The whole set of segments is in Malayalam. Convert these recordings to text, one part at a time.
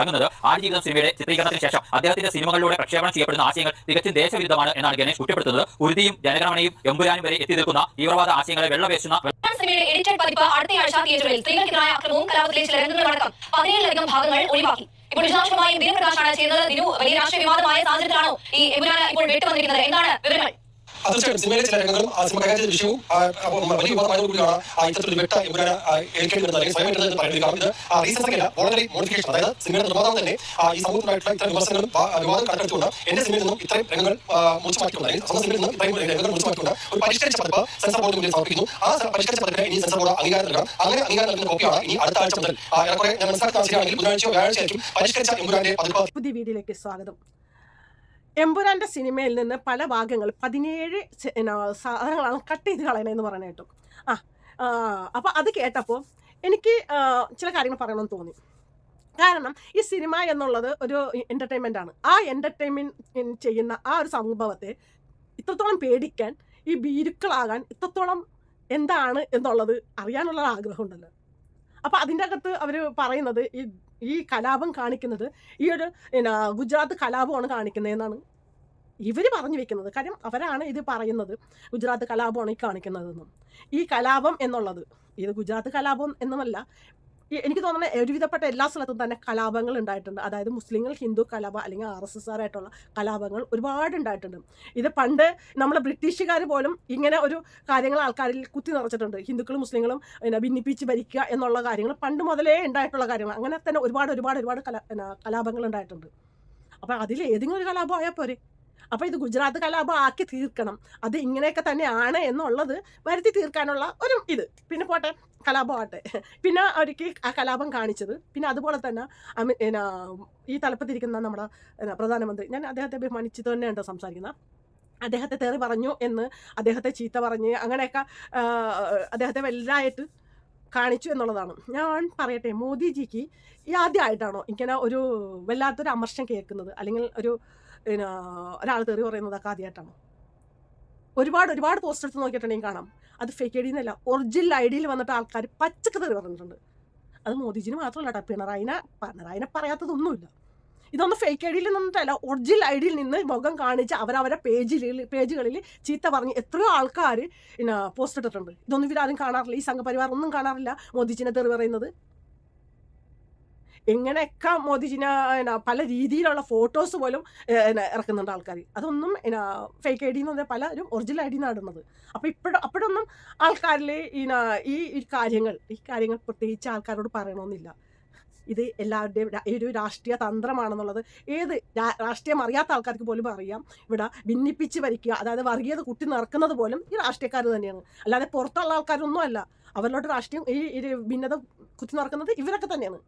തങ്ങുന്നത് ആടുജീവിതം സിനിമയുടെ ചിത്രീകരണത്തിന് ശേഷം അദ്ദേഹത്തിന്റെ സിനിമകളിലൂടെ പ്രക്ഷേപണം ചെയ്യപ്പെടുന്ന ആശയങ്ങൾ തികച്ചും ദേശവിരുദ്ധമാണ് എന്നാണ് ഗണേഷ് കുറ്റപ്പെടുത്തുന്നത്. ഉരുതിയും ജനഗണമനയും എമ്പുരാനും വരെ എത്തി നിൽക്കുന്ന തീവ്രവാദ ആശയങ്ങളെ വെള്ളവേശുന്ന ഇപ്പോൾ വിശദാംശമായി ദിനപ്രകാശാണ് ചെയ്യുന്നത്. ദിനു വലിയ രാഷ്ട്രീയ വിവാദമായ സാഹചര്യത്തിലാണോ ഈ എബുരാന ഇപ്പോൾ വിട്ടുവന്നിരിക്കുന്നത്? എന്താണ് വിവരങ്ങൾ? മുതൽ. പുതിയ വീഡിയോയിലേക്ക് സ്വാഗതം. എമ്പുരാന്റെ സിനിമയിൽ നിന്ന് പല ഭാഗങ്ങൾ പതിനേഴ് സാധനങ്ങളാണ് കട്ട് ചെയ്ത് കളയണമെന്ന് പറഞ്ഞു കേട്ടോ. ആ അപ്പോൾ അത് കേട്ടപ്പോൾ എനിക്ക് ചില കാര്യങ്ങൾ പറയണമെന്ന് തോന്നി. കാരണം ഈ സിനിമ എന്നുള്ളത് ഒരു എന്റർടൈൻമെന്റ് ആണ്. ആ എന്റർടൈൻമെന്റ് ചെയ്യുന്ന ആ ഒരു സംഭവത്തെ ഇത്രത്തോളം പേടിക്കാൻ ഈ ഭീരുക്കളാകാൻ ഇത്രത്തോളം എന്താണ് എന്നുള്ളത് അറിയാനുള്ള ആഗ്രഹമുണ്ടല്ലോ. അപ്പോൾ അതിന്റെ അകത്ത് അവർ പറയുന്നത് ഈ ഈ കലാപം കാണിക്കുന്നത് ഈ ഒരു ഗുജറാത്ത് കലാപമാണ് കാണിക്കുന്നതെന്നാണ് ഇവർ പറഞ്ഞു വെക്കുന്നത്. കാര്യം അവരാണ് ഇത് പറയുന്നത് ഗുജറാത്ത് കലാപമാണ് ഈ കാണിക്കുന്നതെന്നും. ഈ കലാപം എന്നുള്ളത് ഇത് ഗുജറാത്ത് കലാപം എന്നുമല്ല എനിക്ക് തോന്നുന്നത് ഒരുവിധപ്പെട്ട എല്ലാ സ്ഥലത്തും തന്നെ കലാപങ്ങൾ ഉണ്ടായിട്ടുണ്ട്. അതായത് മുസ്ലിങ്ങൾ ഹിന്ദു കലാപം അല്ലെങ്കിൽ ആർ എസ് എസ് ആറായിട്ടുള്ള കലാപങ്ങൾ ഒരുപാട് ഉണ്ടായിട്ടുണ്ട്. ഇത് പണ്ട് നമ്മൾ ബ്രിട്ടീഷുകാർ പോലും ഇങ്ങനെ ഒരു കാര്യങ്ങൾ ആൾക്കാരിൽ കുത്തി നിറച്ചിട്ടുണ്ട്. ഹിന്ദുക്കളും മുസ്ലിങ്ങളും പിന്നെ ഭിന്നിപ്പിച്ച് ഭരിക്കുക എന്നുള്ള കാര്യങ്ങൾ പണ്ട് മുതലേ ഉണ്ടായിട്ടുള്ള കാര്യങ്ങൾ. അങ്ങനെ തന്നെ ഒരുപാട് ഒരുപാട് ഒരുപാട് കലാ കലാപങ്ങൾ ഉണ്ടായിട്ടുണ്ട്. അപ്പം അതിൽ ഏതെങ്കിലും ഒരു കലാപം ആയാൽ പോരെ. അപ്പോൾ ഇത് ഗുജറാത്ത് കലാപം ആക്കി തീർക്കണം. അത് ഇങ്ങനെയൊക്കെ തന്നെയാണ് എന്നുള്ളത് വരുത്തി തീർക്കാനുള്ള ഒരു ഇത്. പിന്നെ പോട്ടെ കലാപമാട്ടെ പിന്നെ അവർക്ക് ആ കലാപം കാണിച്ചത്. പിന്നെ അതുപോലെ തന്നെ എന്നാ, ഈ തലപ്പത്തിരിക്കുന്ന നമ്മുടെ പ്രധാനമന്ത്രി. ഞാൻ അദ്ദേഹത്തെ ബഹുമാനിച്ചത് തന്നെയുണ്ട് സംസാരിക്കുന്നത് അദ്ദേഹത്തെ തേറി പറഞ്ഞു എന്ന് അദ്ദേഹത്തെ ചീത്ത പറഞ്ഞ് അങ്ങനെയൊക്കെ അദ്ദേഹത്തെ വലുതായിട്ട് കാണിച്ചു എന്നുള്ളതാണ്. ഞാൻ പറയട്ടെ മോദിജിക്ക് ഈ ആദ്യമായിട്ടാണോ ഇങ്ങനെ ഒരു വല്ലാത്തൊരു അമർഷം കേൾക്കുന്നത്? അല്ലെങ്കിൽ ഒരു പിന്നെ ഒരാൾ തെറി പറയുന്നതൊക്കെ ആദ്യമായിട്ടാണോ? ഒരുപാട് ഒരുപാട് പോസ്റ്റ് എടുത്ത് നോക്കിയിട്ടുണ്ടെങ്കിൽ കാണാം. അത് ഫേക്ക് ഐ ഡി എന്നല്ല ഒറിജിനൽ ഐ ഡിയിൽ വന്നിട്ട് ആൾക്കാർ പച്ചക്ക് പറഞ്ഞിട്ടുണ്ട്. അത് മോദിജിന് മാത്രമല്ല കേട്ടോ പിണറായിനെ പിണറായിനെ പറയാത്തതൊന്നുമില്ല. ഇതൊന്നും ഫേക്ക് ഐ ഡിയിൽ നിന്നിട്ടല്ല ഒറിജിനൽ ഐ ഡിയിൽ നിന്ന് മുഖം കാണിച്ച് അവരവരെ പേജിൽ പേജുകളിൽ ചീത്ത പറഞ്ഞ് എത്രയോ ആൾക്കാർ പിന്നെ പോസ്റ്റ് ഇട്ടിട്ടുണ്ട്. ഇതൊന്നും ഇവരാരും കാണാറില്ല. ഈ സംഘപരിവാർ ഒന്നും കാണാറില്ല മോദിജിനെ തെറി പറയുന്നത്. എങ്ങനെയൊക്കെ മോദിജിനെ പല രീതിയിലുള്ള ഫോട്ടോസ് പോലും ഇറക്കുന്നുണ്ട് ആൾക്കാർ അതൊന്നും ഫേക്ക് ഐ ഡി എന്ന് പറഞ്ഞാൽ പലരും ഒറിജിനൽ ഐ ഡി നടുന്നത് അപ്പോൾ ഇപ്പോഴും അപ്പോഴൊന്നും ആൾക്കാരിൽ ഈ കാര്യങ്ങൾ ഈ കാര്യങ്ങൾ പ്രത്യേകിച്ച് ആൾക്കാരോട് പറയണമെന്നില്ല ഇത് എല്ലാവരുടെയും ഒരു രാഷ്ട്രീയ തന്ത്രമാണെന്നുള്ളത്. ഏത് രാഷ്ട്രീയം അറിയാത്ത ആൾക്കാർക്ക് പോലും അറിയാം. ഇവിടെ ഭിന്നിപ്പിച്ച് ഭരിക്കുക അതായത് വർഗീയത കുത്തി നിറക്കുന്നത് പോലും ഈ രാഷ്ട്രീയക്കാർ തന്നെയാണ്. അല്ലാതെ പുറത്തുള്ള ആൾക്കാരൊന്നും അല്ല അവരിലോട്ട് രാഷ്ട്രീയം ഈ ഭിന്നത കുത്തി നിറക്കുന്നത് ഇവരൊക്കെ തന്നെയാണ്.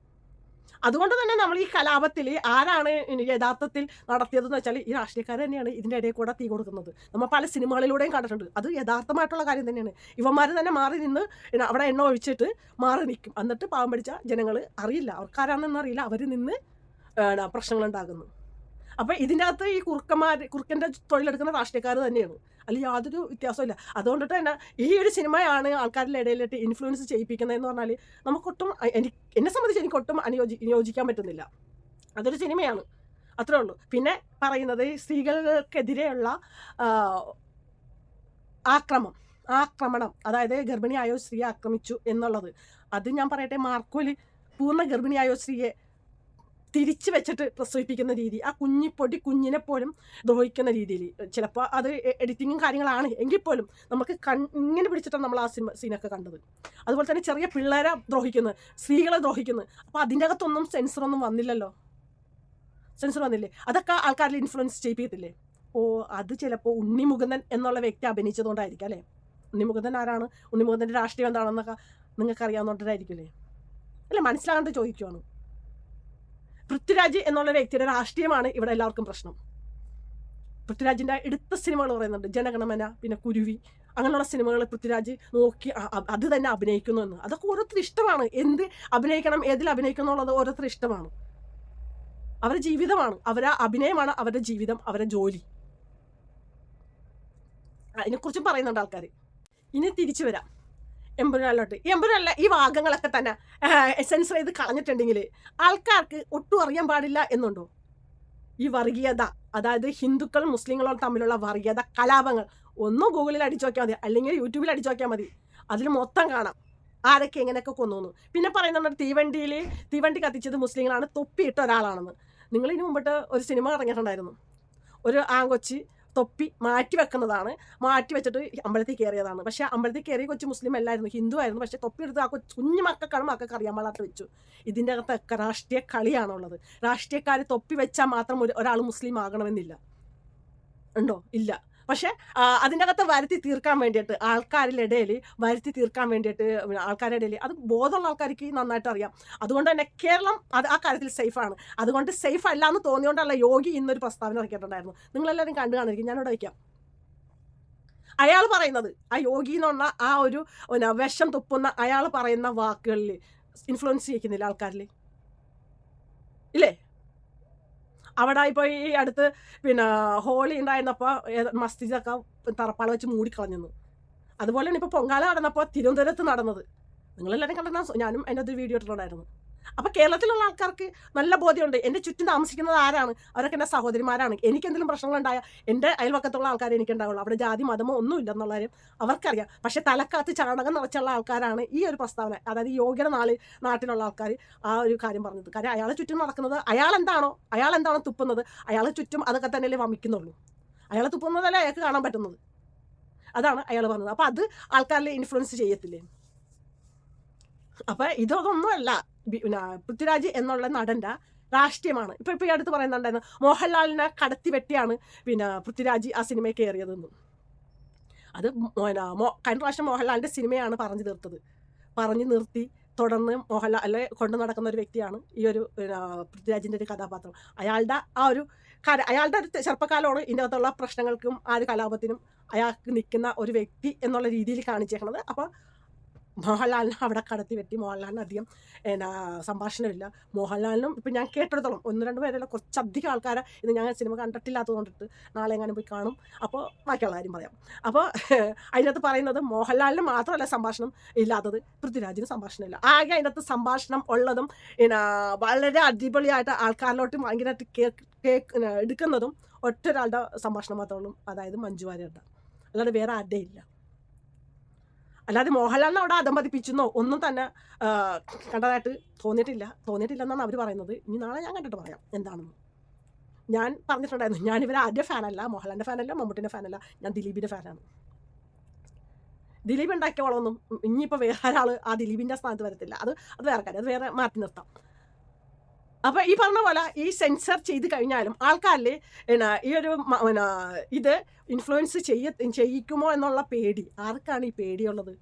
അതുകൊണ്ട് തന്നെ നമ്മൾ ഈ കലാപത്തിൽ ആരാണ് യഥാർത്ഥത്തിൽ നടത്തിയതെന്ന് വെച്ചാൽ ഈ രാഷ്ട്രീയക്കാർ തന്നെയാണ് ഇതിന്റെ ഇടയിൽ കൂടെ തീ കൊടുക്കുന്നത്. നമ്മൾ പല സിനിമകളിലൂടെയും കണ്ടിട്ടുണ്ട്. അത് യഥാർത്ഥമായിട്ടുള്ള കാര്യം തന്നെയാണ്. ഇവന്മാർ തന്നെ മാറി നിന്ന് അവിടെ എണ്ണ ഒഴിച്ചിട്ട് മാറി നിൽക്കും. എന്നിട്ട് പാവം പിടിച്ച ജനങ്ങൾ അറിയില്ല. അവർക്കാരാണെന്ന് അറിയില്ല. അവർ നിന്ന് പ്രശ്നങ്ങൾ ഉണ്ടാകുന്നു. അപ്പോൾ ഇതിന്റെ അകത്ത് ഈ കുറുക്കന്മാർ കുറുക്കന്റെ തൊഴിലെടുക്കുന്ന രാഷ്ട്രീയക്കാർ തന്നെയാണ്. അല്ല യാതൊരു വ്യത്യാസമില്ല അതുകൊണ്ടിട്ട് തന്നെ ഈ ഒരു സിനിമയാണ് ആൾക്കാരുടെ ഇടയിലിട്ട് ഇൻഫ്ലുവൻസ് ചെയ്യിപ്പിക്കുന്നതെന്ന് പറഞ്ഞാൽ നമുക്കൊട്ടും എനിക്ക് എന്നെ സംബന്ധിച്ച് എനിക്കൊട്ടും അനുയോജി യോജിക്കാൻ പറ്റുന്നില്ല. അതൊരു സിനിമയാണ്. അത്രേ ഉള്ളൂ. പിന്നെ പറയുന്നത് സ്ത്രീകൾക്കെതിരെയുള്ള ആക്രമം ആക്രമണം. അതായത് ഗർഭിണിയായോ സ്ത്രീയെ ആക്രമിച്ചു എന്നുള്ളത്. അത് ഞാൻ പറയട്ടെ മാർക്കോലി പൂർണ ഗർഭിണിയായോ സ്ത്രീയെ തിരിച്ചു വെച്ചിട്ട് പ്രസവിപ്പിക്കുന്ന രീതി ആ കുഞ്ഞിപ്പൊടി കുഞ്ഞിനെ പോലും ദ്രോഹിക്കുന്ന രീതിയിൽ. ചിലപ്പോൾ അത് എഡിറ്റിങ്ങും കാര്യങ്ങളാണ്. എങ്കിൽ പോലും നമുക്ക് കൺ ഇങ്ങനെ പിടിച്ചിട്ടാണ് നമ്മൾ ആ സിനിമ സീനൊക്കെ കണ്ടത്. അതുപോലെ തന്നെ ചെറിയ പിള്ളേരെ ദ്രോഹിക്കുന്നത് സ്ത്രീകളെ ദ്രോഹിക്കുന്നത് അപ്പോൾ അതിന്റെ അകത്തൊന്നും സെൻസറൊന്നും വന്നില്ലല്ലോ? സെൻസർ വന്നില്ലേ? അതൊക്കെ ആൾക്കാരിൽ ഇൻഫ്ലുവൻസ് ചെയ്യിപ്പിക്കത്തില്ലേ? ഓ അത് ചിലപ്പോൾ ഉണ്ണിമുകുന്ദൻ എന്നുള്ള വ്യക്തി അഭിനയിച്ചതുകൊണ്ടായിരിക്കും അല്ലേ? ഉണ്ണിമുകുന്ദൻ ആരാണ്? ഉണ്ണിമുകുന്ദന്റെ രാഷ്ട്രീയം എന്താണെന്നൊക്കെ നിങ്ങൾക്ക് അറിയാവുന്നതായിരിക്കില്ലേ അല്ല മനസ്സിലാകാണ്ട് ചോദിക്കുവാണ്. പൃഥ്വിരാജ് എന്നുള്ള വ്യക്തിയുടെ രാഷ്ട്രീയമാണ് ഇവിടെ എല്ലാവർക്കും പ്രശ്നം. പൃഥ്വിരാജിന്റെ എടുത്ത സിനിമകൾ പറയുന്നുണ്ട്. ജനഗണമന പിന്നെ കുരുവി. അങ്ങനെയുള്ള സിനിമകൾ പൃഥ്വിരാജ് നോക്കി അത് തന്നെ അഭിനയിക്കുന്നു എന്ന്. അതൊക്കെ ഓരോരുത്തർ ഇഷ്ടമാണ്. എന്ത് അഭിനയിക്കണം ഏതിൽ അഭിനയിക്കണം എന്നുള്ളത് ഓരോരുത്തർ ഇഷ്ടമാണ്. അവരുടെ ജീവിതമാണ്. അവരുടെ അഭിനയമാണ് അവരുടെ ജീവിതം അവരുടെ ജോലി. അതിനെക്കുറിച്ചും പറയുന്നുണ്ട് ആൾക്കാർ ഇനി തിരിച്ചു വരാം. എമ്പുരാനിലോട്ട്. ഈ എമ്പുരാനിലെ ഈ ഭാഗങ്ങളൊക്കെ തന്നെ സെൻസർ ചെയ്ത് കളഞ്ഞിട്ടുണ്ടെങ്കിൽ ആൾക്കാർക്ക് ഒട്ടും അറിയാൻ പാടില്ല എന്നുണ്ടോ? ഈ വർഗീയത അതായത് ഹിന്ദുക്കളും മുസ്ലിങ്ങളും തമ്മിലുള്ള വർഗീയത കലാപങ്ങൾ ഒന്നും ഗൂഗിളിൽ അടിച്ചു നോക്കിയാൽ മതി അല്ലെങ്കിൽ യൂട്യൂബിൽ അടിച്ചു നോക്കിയാൽ മതി. അതിൽ മൊത്തം കാണാം ആരൊക്കെ എങ്ങനെയൊക്കെ കൊന്നു പിന്നെ പറയുന്നുണ്ട് തീവണ്ടിയിൽ തീവണ്ടി കത്തിച്ചത് മുസ്ലിങ്ങളാണ് തൊപ്പിയിട്ട ഒരാളാണെന്ന്. നിങ്ങൾ ഇതിനു മുമ്പിട്ട് ഒരു സിനിമ ഇറങ്ങിയിട്ടുണ്ടായിരുന്നു. ഒരു ആങ്കൊച്ചി തൊപ്പി മാറ്റി വെക്കുന്നതാണ്. മാറ്റി വെച്ചിട്ട് അമ്പലത്തിൽ കയറിയതാണ് പക്ഷെ അമ്പലത്തിൽ കയറിയ കൊച്ചു മുസ്ലിം അല്ലായിരുന്നു. ഹിന്ദു ആയിരുന്നു. പക്ഷെ തൊപ്പി എടുത്ത് ആ കൊച്ചു കുഞ്ഞു മക്കൾക്കാണ് മക്കൾക്ക് അറിയാൻ പാടാത്ത വെച്ചു. ഇതിന്റെ അകത്തൊക്കെ രാഷ്ട്രീയ കളിയാണുള്ളത്. രാഷ്ട്രീയക്കാർ തൊപ്പി വെച്ചാൽ മാത്രം ഒരു ഒരാൾ മുസ്ലിം ആകണമെന്നില്ല. ഉണ്ടോ? ഇല്ല. പക്ഷെ അതിനകത്ത് വരുത്തി തീർക്കാൻ വേണ്ടിയിട്ട് ആൾക്കാരിലിടയിൽ വരുത്തി തീർക്കാൻ വേണ്ടിയിട്ട് ആൾക്കാരുടെ ഇടയിൽ അത് ബോധമുള്ള ആൾക്കാർക്ക് നന്നായിട്ട് അറിയാം. അതുകൊണ്ട് തന്നെ കേരളം അത് ആ കാര്യത്തിൽ സേഫാണ്. അതുകൊണ്ട് സേഫ് അല്ല എന്ന് തോന്നിയോണ്ടല്ല യോഗി ഇന്നൊരു പ്രസ്താവന ഇറക്കിയിട്ടുണ്ടായിരുന്നു. നിങ്ങളെല്ലാവരും കണ്ടു കാണിരിക്കും. ഞാനിവിടെ വയ്ക്കാം. അയാൾ പറയുന്നത് ആ യോഗി എന്നുള്ള ആ ഒരു പിന്നെ വിഷം തുപ്പുന്ന അയാൾ പറയുന്ന വാക്കുകളിൽ ഇൻഫ്ലുവൻസ് ചെയ്യിക്കുന്നില്ല ആൾക്കാരിൽ ഇല്ലേ? അവിടെ ഇപ്പോൾ ഈ അടുത്ത് പിന്നെ ഹോളി ഉണ്ടായിരുന്നപ്പോൾ മസ്തിജൊക്കെ തറപ്പാള വെച്ച് മൂടിക്കളഞ്ഞെന്ന് അതുപോലെയാണ് ഇപ്പോൾ പൊങ്കാല നടന്നപ്പോൾ തിരുവനന്തപുരത്ത് നടന്നത്. നിങ്ങളെല്ലാവരും കണ്ടെന്നാ ഞാനും എന്റെ ഒരു വീഡിയോ ഇട്ടിട്ടുണ്ടായിരുന്നു. അപ്പോൾ കേരളത്തിലുള്ള ആൾക്കാർക്ക് നല്ല ബോധ്യമുണ്ട്. എന്റെ ചുറ്റും താമസിക്കുന്നത് ആരാണ്? അവരൊക്കെ എന്റെ സഹോദരിമാരാണ്. എനിക്ക് എന്തെങ്കിലും പ്രശ്നങ്ങളുണ്ടായാൽ എന്റെ അയൽവക്കത്തുള്ള ആൾക്കാർ എനിക്ക് ഉണ്ടാവുള്ളൂ അവിടെ ജാതി മതമോ ഒന്നും ഇല്ലെന്നുള്ള കാര്യം അവർക്കറിയാം. പക്ഷേ തലക്കകത്ത് ചാണകം നിറച്ചുള്ള ആൾക്കാരാണ് ഈ ഒരു പ്രസ്താവന. അതായത് യോഗ്യത നാളിൽ നാൾ നാട്ടിലുള്ള ആൾക്കാർ ആ ഒരു കാര്യം പറഞ്ഞത്. കാര്യം അയാളെ ചുറ്റും നടക്കുന്നത് അയാൾ എന്താണോ അയാൾ എന്താണോ തുപ്പുന്നത് അയാളെ ചുറ്റും അതൊക്കെ തന്നെയല്ലേ വമിക്കുന്നുള്ളൂ. അയാളെ തുപ്പുന്നതല്ലേ അയാൾക്ക് കാണാൻ പറ്റുന്നത്. അതാണ് അയാൾ പറഞ്ഞത്. അപ്പോൾ അത് ആൾക്കാരിൽ ഇൻഫ്ലുവൻസ് ചെയ്യത്തില്ലേ? അപ്പോൾ ഇതൊന്നുമല്ല പൃഥ്വിരാജ് എന്നുള്ള നടന്റെ രാഷ്ട്രീയമാണ്. ഇപ്പോൾ ഇപ്പോൾ ഈ അടുത്ത് പറയുന്നുണ്ടായിരുന്നു മോഹൻലാലിനെ കടത്തി വെട്ടിയാണ് പിന്നെ പൃഥ്വിരാജ് ആ സിനിമയിൽ കയറിയതെന്നും അത് കഴിഞ്ഞ പ്രാവശ്യം മോഹൻലാലിന്റെ സിനിമയാണ് പറഞ്ഞു തീർത്തത്. പറഞ്ഞു നിർത്തി തുടർന്ന് മോഹൻലാൽ അല്ലെ കൊണ്ടു നടക്കുന്ന ഒരു വ്യക്തിയാണ് ഈ ഒരു പൃഥ്വിരാജിന്റെ ഒരു കഥാപാത്രം. അയാളുടെ ആ ഒരു കര അയാളുടെ ഒരു ചെറുപ്പക്കാലമാണ് ഇതിന്റെ അകത്തുള്ള പ്രശ്നങ്ങൾക്കും ആ ഒരു കലാപത്തിനും അയാൾക്ക് നിൽക്കുന്ന ഒരു വ്യക്തി എന്നുള്ള രീതിയിൽ കാണിച്ചേക്കണത്. അപ്പോൾ മോഹൻലാലിനെ അവിടെ കടത്തി വെട്ടി. മോഹൻലാലിന് അധികം എന്നാ സംഭാഷണമില്ല. മോഹൻലാലിനും ഇപ്പം ഞാൻ കേട്ടിടത്തോളം ഒന്ന് രണ്ട് പേരല്ല കുറച്ചധികം ആൾക്കാരെ ഇത് ഞാൻ സിനിമ കണ്ടിട്ടില്ലാത്തത് കൊണ്ടിട്ട് നാളെ എങ്ങാനും പോയി കാണും. അപ്പോൾ ബാക്കിയുള്ള കാര്യം പറയാം. അപ്പോൾ അതിനകത്ത് പറയുന്നത് മോഹൻലാലിന് മാത്രമല്ല സംഭാഷണം ഇല്ലാത്തത് പൃഥ്വിരാജിന് സംഭാഷണമില്ല. ആകെ അതിനകത്ത് സംഭാഷണം ഉള്ളതും പിന്നെ വളരെ അടിപൊളിയായിട്ട് ആൾക്കാരിലോട്ട് ഭയങ്കരമായിട്ട് കേക്ക് കേക്ക് എടുക്കുന്നതും ഒറ്റ ഒരാളുടെ സംഭാഷണം മാത്രമേ ഉള്ളൂ. അതായത് മഞ്ജു വാര്യരുടെ. അല്ലാതെ വേറെ ആരുടെയും ഇല്ല. അല്ലാതെ മോഹൻലാലിനെ അവിടെ അധംപതിപ്പിച്ചെന്നോ ഒന്നും തന്നെ കണ്ടതായിട്ട് തോന്നിയിട്ടില്ല. തോന്നിയിട്ടില്ല എന്നാണ് അവർ പറയുന്നത്. ഇനി നാളെ ഞാൻ കണ്ടിട്ട് പറയാം എന്താണെന്ന്. ഞാൻ പറഞ്ഞിട്ടുണ്ടായിരുന്നു ഞാൻ ഇവരെ ആരുടെ ഫാനല്ല മോഹൻലാലിന്റെ ഫാനല്ല മമ്മൂട്ടിന്റെ ഫാനല്ല ഞാൻ ദിലീപിന്റെ ഫാനാണ്. ദിലീപ് ഉണ്ടാക്കിയ വളമൊന്നും ഇനിയിപ്പോൾ വേറെ ഒരാൾ ആ ദിലീപിന്റെ സ്ഥാനത്ത് വരത്തില്ല. അത് അത് വേറെ കാര്യം. അത് വേറെ മാറ്റി നിർത്താം. അപ്പോൾ ഈ പറഞ്ഞ പോലെ ഈ സെൻസർ ചെയ്ത് കഴിഞ്ഞാലും ആൾക്കാരിൽ എന്നാ ഈ ഒരു ഇത് ഇൻഫ്ലുവൻസ് ചെയ്യ ചെയ്യിക്കുമോ എന്നുള്ള പേടി. ആർക്കാണ് ഈ പേടിയുള്ളത്?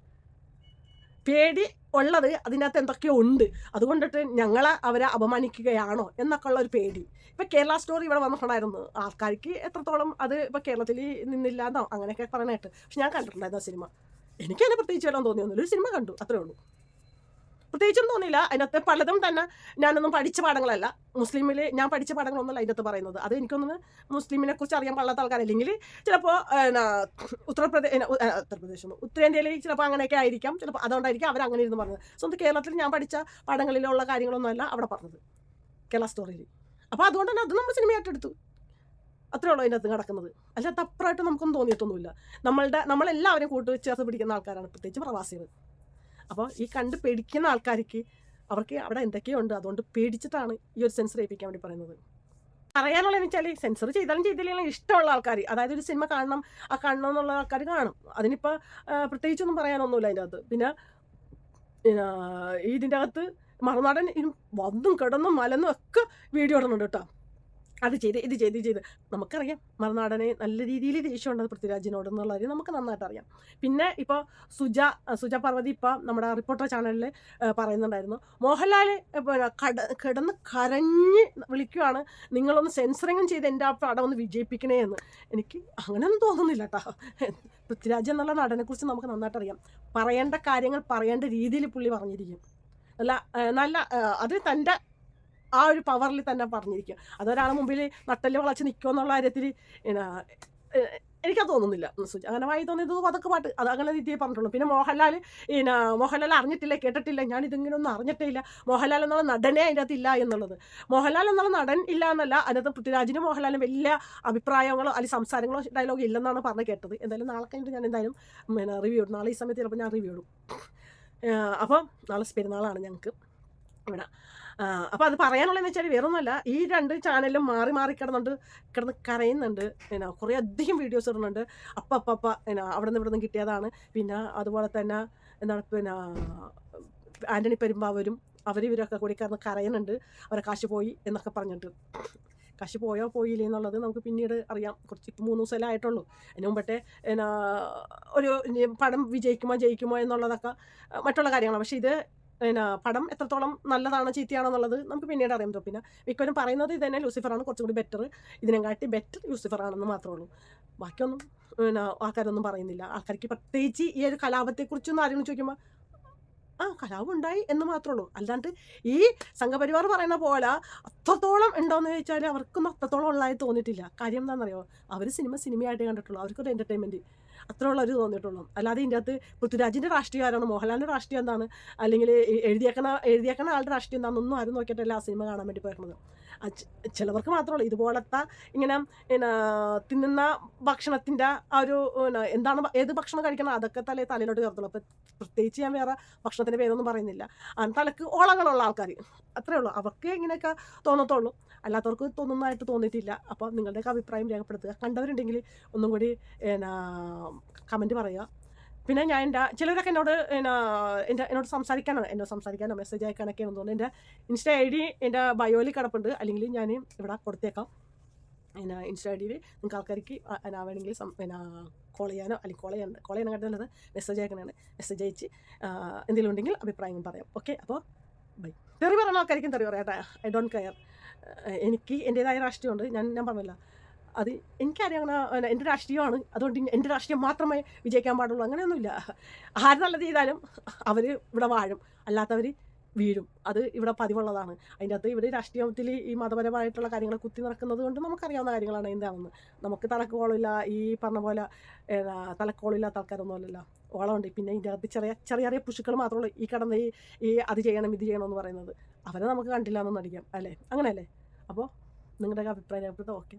പേടി ഉള്ളത് അതിനകത്ത് എന്തൊക്കെയോ ഉണ്ട്. അതുകൊണ്ടിട്ട് ഞങ്ങളെ അവരെ അപമാനിക്കുകയാണോ എന്നൊക്കെ ഉള്ള ഒരു പേടി. ഇപ്പം കേരള സ്റ്റോറി ഇവിടെ വന്നിട്ടുണ്ടായിരുന്നു. ആൾക്കാർക്ക് എത്രത്തോളം അത് ഇപ്പം കേരളത്തിൽ നിന്നില്ല എന്നോ അങ്ങനെയൊക്കെ പറയാനായിട്ട് പക്ഷെ ഞാൻ കണ്ടിട്ടുണ്ടായിരുന്നു ആ സിനിമ എനിക്കതിനെ പ്രത്യേകിച്ച് വരാൻ തോന്നിയൊന്നുമില്ല. ഒരു സിനിമ കണ്ടു. അത്രേ ഉള്ളൂ. പ്രത്യേകിച്ചൊന്നും തോന്നിയില്ല. അതിനകത്ത് പലതും തന്നെ ഞാനൊന്നും പഠിച്ച പാഠങ്ങളല്ല. മുസ്ലിമിൽ ഞാൻ പഠിച്ച പാഠങ്ങളൊന്നുമല്ല അതിനകത്ത് പറയുന്നത്. അത് എനിക്കൊന്നും മുസ്ലിമിനെ കുറിച്ച് അറിയാൻ പാടാത്ത ആൾക്കാരല്ലെങ്കിൽ ചിലപ്പോൾ ഉത്തർപ്രദേശ് ഉത്തർപ്രദേശ് ഉത്തരേന്ത്യയിൽ ചിലപ്പോൾ അങ്ങനെയൊക്കെ ആയിരിക്കാം. ചിലപ്പോൾ അതുകൊണ്ടായിരിക്കും അവർ അങ്ങനെ ഇരുന്ന് പറഞ്ഞത്. സ്വന്തം കേരളത്തിൽ ഞാൻ പഠിച്ച പാഠങ്ങളിലുള്ള കാര്യങ്ങളൊന്നുമല്ല അവിടെ പറഞ്ഞത്. കേരള സ്റ്റോറിയിൽ അപ്പോൾ അതുകൊണ്ട് തന്നെ അത് നമ്മൾ സിനിമയായിട്ട് എടുത്തു. അത്രേ ഉള്ളൂ അതിനകത്ത് നടക്കുന്നത്. അല്ലാത്ത അപ്പുറമായിട്ട് നമുക്കൊന്നും തോന്നിയിട്ടൊന്നുമില്ല. നമ്മളുടെ നമ്മളെല്ലാവരും കൂട്ട് ചേർത്ത് പിടിക്കുന്ന ആൾക്കാരാണ് പ്രത്യേകിച്ച് പ്രവാസികൾ അപ്പോൾ ഈ കണ്ട് പേടിക്കുന്ന ആൾക്കാർക്ക് അവർക്ക് അവിടെ എന്തൊക്കെയോ ഉണ്ട് അതുകൊണ്ട് പേടിച്ചിട്ടാണ് ഈ ഒരു സെൻസർ ചെയ്യിപ്പിക്കാൻ വേണ്ടി പറയുന്നത്. പറയാനുള്ളത് വെച്ചാൽ സെൻസർ ചെയ്താലും ചെയ്തില്ലെങ്കിലും ഇഷ്ടമുള്ള ആൾക്കാർ അതായത് ഒരു സിനിമ കാണണം ആ കാണണം എന്നുള്ള ആൾക്കാർ കാണും. അതിനിപ്പോൾ പ്രത്യേകിച്ചൊന്നും പറയാനൊന്നുമില്ല അതിന്റെ അകത്ത്. പിന്നെ ഇതിന്റെ അകത്ത് മറുനാടൻ വന്നും കിടന്നും മലന്നും ഒക്കെ വീഡിയോ ഇടുന്നുണ്ട് കേട്ടോ. അത് ചെയ്ത് ഇത് ചെയ്ത് ചെയ്ത്. നമുക്കറിയാം മറുനാടനെ നല്ല രീതിയിൽ ദേഷ്യമുണ്ടത് പൃഥ്വിരാജിനോട് എന്നുള്ള കാര്യം നമുക്ക് നന്നായിട്ട് അറിയാം പിന്നെ ഇപ്പോൾ സുജ സുജ പാർവതി ഇപ്പോൾ നമ്മുടെ റിപ്പോർട്ടർ ചാനലിൽ പറയുന്നുണ്ടായിരുന്നു മോഹൻലാൽ കട കിടന്ന് കരഞ്ഞ് വിളിക്കുവാണ് നിങ്ങളൊന്ന് സെൻസറിങ്ങും ചെയ്ത് എന്റെ ആ ഒന്ന് വിജയിപ്പിക്കണേ എന്ന്. എനിക്ക് അങ്ങനെയൊന്നും തോന്നുന്നില്ല കേട്ടോ പൃഥ്വിരാജ് എന്നുള്ള നടനെക്കുറിച്ച് നമുക്ക് നന്നായിട്ട് അറിയാം പറയേണ്ട കാര്യങ്ങൾ പറയേണ്ട രീതിയിൽ പുള്ളി പറഞ്ഞിരിക്കും. അല്ല നല്ല അത് തന്റെ ആ ഒരു പവറിൽ തന്നെ പറഞ്ഞിരിക്കുക. അതൊരാളെ മുമ്പിൽ നട്ടൽ വളച്ച് നിൽക്കുമെന്നുള്ള കാര്യത്തിൽ എനിക്കത് തോന്നുന്നില്ല അങ്ങനെ വായി തോന്നിയത് അതൊക്കെ പാട്ട്. അത് അങ്ങനെ രീതിയെ പറഞ്ഞിട്ടുള്ളൂ. പിന്നെ മോഹൻലാൽ പിന്നെ മോഹൻലാൽ അറിഞ്ഞിട്ടില്ല കേട്ടിട്ടില്ല. ഞാൻ ഇതിങ്ങനെ ഒന്നും അറിഞ്ഞിട്ടേ ഇല്ല മോഹൻലാൽ എന്നുള്ള നടനെ അതിന്റെ അകത്ത് ഇല്ല എന്നുള്ളത്. മോഹൻലാൽ എന്നുള്ള നടൻ ഇല്ല എന്നല്ല അതിനകത്ത് പൃഥ്വിരാജിനും മോഹൻലാലിനും വലിയ അഭിപ്രായങ്ങളോ അല്ലെങ്കിൽ സംസാരങ്ങളോ ഡയലോഗോ ഇല്ലെന്നാണ് പറഞ്ഞ് കേട്ടത്. എന്തായാലും നാളെ കഴിഞ്ഞിട്ട് ഞാൻ എന്തായാലും പിന്നെ റിവ്യൂ ഇടും. നാളെ ഈ സമയത്ത് ചിലപ്പോൾ ഞാൻ റിവ്യൂ ഇടും. അപ്പം നാളെ പെരുന്നാളാണ് ഞങ്ങൾക്ക്. ഇവിടെ അപ്പോൾ അത് പറയാനുള്ളതെന്ന് വെച്ചാൽ വേറൊന്നുമല്ല. ഈ രണ്ട് ചാനലും മാറി മാറി കിടന്നുണ്ട് കിടന്ന് കരയുന്നുണ്ട്. പിന്നെ കുറേ അധികം വീഡിയോസ് ഇടുന്നുണ്ട്. അപ്പം അപ്പം അപ്പം പിന്നെ അവിടെ നിന്ന് ഇവിടെ നിന്ന് കിട്ടിയതാണ്. പിന്നെ അതുപോലെ തന്നെ എന്താണ് പിന്നെ ആന്റണി പെരുമ്പാവരും അവർ ഇവരൊക്കെ കൂടി കിടന്ന് കരയുന്നുണ്ട്. അവരെ കാശ് പോയി എന്നൊക്കെ പറഞ്ഞിട്ട്. കാശ് പോയോ പോയില്ലേ എന്നുള്ളത് നമുക്ക് പിന്നീട് അറിയാം. കുറച്ച് ഇപ്പം മൂന്ന് ദിവസമല്ലേ ആയിട്ടുള്ളൂ. അതിന് മുമ്പട്ടെ ഒരു പടം വിജയിക്കുമോ ജയിക്കുമോ എന്നുള്ളതൊക്കെ മറ്റുള്ള കാര്യങ്ങളാണ്. പക്ഷേ ഇത് പിന്നെ പടം എത്രത്തോളം നല്ലതാണ് ചീത്തയാണോ എന്നുള്ളത് നമുക്ക് പിന്നീട് അറിയാൻ പറ്റും. പിന്നെ മിക്കവരും പറയുന്നത് ഇത് തന്നെ ലൂസിഫറാണ് കുറച്ചുകൂടി ബെറ്റർ ഇതിനെക്കാട്ടി ബെറ്റർ ലൂസിഫർ ആണെന്ന് മാത്രമേ ഉള്ളൂ. ബാക്കിയൊന്നും പിന്നെ ആൾക്കാരൊന്നും പറയുന്നില്ല. ആൾക്കാർക്ക് പ്രത്യേകിച്ച് ഈ ഒരു കലാപത്തെക്കുറിച്ചൊന്നും ആരെങ്കിലും ചോദിക്കുമ്പോൾ ആ കലാപം ഉണ്ടായി എന്ന് മാത്രമേ ഉള്ളൂ. അല്ലാണ്ട് ഈ സംഘപരിവാർ പറയുന്ന പോലെ അത്രത്തോളം ഉണ്ടോയെന്ന് ചോദിച്ചാൽ അവർക്കൊന്നും അത്രത്തോളം ഉള്ളതായി തോന്നിയിട്ടില്ല. കാര്യം എന്താണെന്നറിയോ? അവർ സിനിമ സിനിമയായിട്ട് കണ്ടിട്ടുള്ളൂ. അവർക്കൊരു എന്റർടൈൻമെന്റ് അത്രയുള്ള ഒരു തോന്നിയിട്ടുള്ളൂ അല്ലാതെ ഇതിന്റെ അകത്ത് പൃഥ്വിരാജിന്റെ രാഷ്ട്രീയം ആരാണ്? മോഹൻലാലിന്റെ രാഷ്ട്രീയം എന്താണ്? അല്ലെങ്കിൽ എഴുതിയേക്കണ എഴുതിയേക്കണ ആളുടെ രാഷ്ട്രീയം എന്താണെന്നൊന്നും ആരും നോക്കിയിട്ടല്ല ആ സിനിമ കാണാൻ വേണ്ടി പോയിരുന്നത്. ചിലവർക്ക് മാത്രമല്ല ഇതുപോലത്തെ ഇങ്ങനെ പിന്നെ തിന്നുന്ന ഭക്ഷണത്തിന്റെ ആ ഒരു എന്താണ് ഏത് ഭക്ഷണം കഴിക്കണം അതൊക്കെ തലേ തലയിലോട്ട് കയറത്തുള്ളൂ. അപ്പം പ്രത്യേകിച്ച് ഞാൻ വേറെ ഭക്ഷണത്തിന്റെ പേരൊന്നും പറയുന്നില്ല. തലക്ക് ഓളങ്ങളുള്ള ആൾക്കാർ അത്രേ ഉള്ളൂ. അവർക്ക് ഇങ്ങനെയൊക്കെ തോന്നത്തുള്ളൂ. അല്ലാത്തവർക്ക് തോന്നുന്നതായിട്ട് തോന്നിയിട്ടില്ല. അപ്പോൾ നിങ്ങളുടെയൊക്കെ അഭിപ്രായം രേഖപ്പെടുത്തുക. കണ്ടവരുണ്ടെങ്കിൽ ഒന്നും കൂടി കമന്റ് പറയുക. പിന്നെ ഞാൻ എന്റെ ചിലരൊക്കെ എന്നോട് എന്നാ എന്റെ എന്നോട് സംസാരിക്കാനാണ് എന്നോട് സംസാരിക്കാനോ മെസ്സേജ് അയക്കാനൊക്കെയാണ് തോന്നുന്നത് എന്റെ ഇൻസ്റ്റ ഐ ഡി എന്റെ ബയോയിൽ കിടപ്പുണ്ട്. അല്ലെങ്കിൽ ഞാൻ ഇവിടെ കൊടുത്തേക്കാം. പിന്നെ ഇൻസ്റ്റ ഐ ഡിയിൽ നിങ്ങൾക്ക് ആൾക്കാർക്ക് എന്നാ വേണമെങ്കിൽ പിന്നെ കോൾ ചെയ്യാനോ അല്ലെങ്കിൽ കോൾ ചെയ്യാൻ കോൾ ചെയ്യാൻ കണ്ടുള്ളത് മെസ്സേജ് അയക്കണതാണ്. മെസ്സേജ് അയച്ച് എന്തെങ്കിലും ഉണ്ടെങ്കിൽ അഭിപ്രായങ്ങൾ പറയാം. ഓക്കെ അപ്പോൾ ബൈ തെറി പറയുന്ന ആൾക്കാർക്കും തെറി പറയാം ഐ ഡോണ്ട് കെയർ എനിക്ക് എന്റേതായ രാഷ്ട്രീയമുണ്ട്. ഞാൻ ഞാൻ പറഞ്ഞില്ല. അത് എനിക്കറിയാവുന്ന പിന്നെ എന്റെ രാഷ്ട്രീയമാണ്. അതുകൊണ്ട് എന്റെ രാഷ്ട്രീയം മാത്രമേ വിജയിക്കാൻ പാടുള്ളൂ. അങ്ങനെയൊന്നുമില്ല. ആര് നല്ലത് ചെയ്താലും അവർ ഇവിടെ വാഴും. അല്ലാത്തവർ വീഴും. അത് ഇവിടെ പതിവുള്ളതാണ്. അതിന്റെ അകത്ത് ഇവിടെ രാഷ്ട്രീയത്തിൽ ഈ മതപരമായിട്ടുള്ള കാര്യങ്ങൾ കുത്തി നടക്കുന്നത് കൊണ്ട് നമുക്കറിയാവുന്ന കാര്യങ്ങളാണ് എന്താണെന്ന് നമുക്ക് തലക്കോളില്ല ഈ പറഞ്ഞ പോലെ തലക്കോളില്ലാത്ത ആൾക്കാരൊന്നും അല്ലല്ലോ ഓളമുണ്ട്. പിന്നെ ഇതിന്റെ അകത്ത് ചെറിയ ചെറിയ ചെറിയ പുഷുക്കൾ മാത്രമേ ഈ കടന്ന് ഈ ഈ അത് ചെയ്യണം ഇത് ചെയ്യണം എന്ന് പറയുന്നത്. അവരെ നമുക്ക് കണ്ടില്ല എന്നൊന്നും അടിക്കാം. അല്ലേ? അങ്ങനെയല്ലേ? അപ്പോൾ നിങ്ങളുടെ അഭിപ്രായം ഓക്കെ.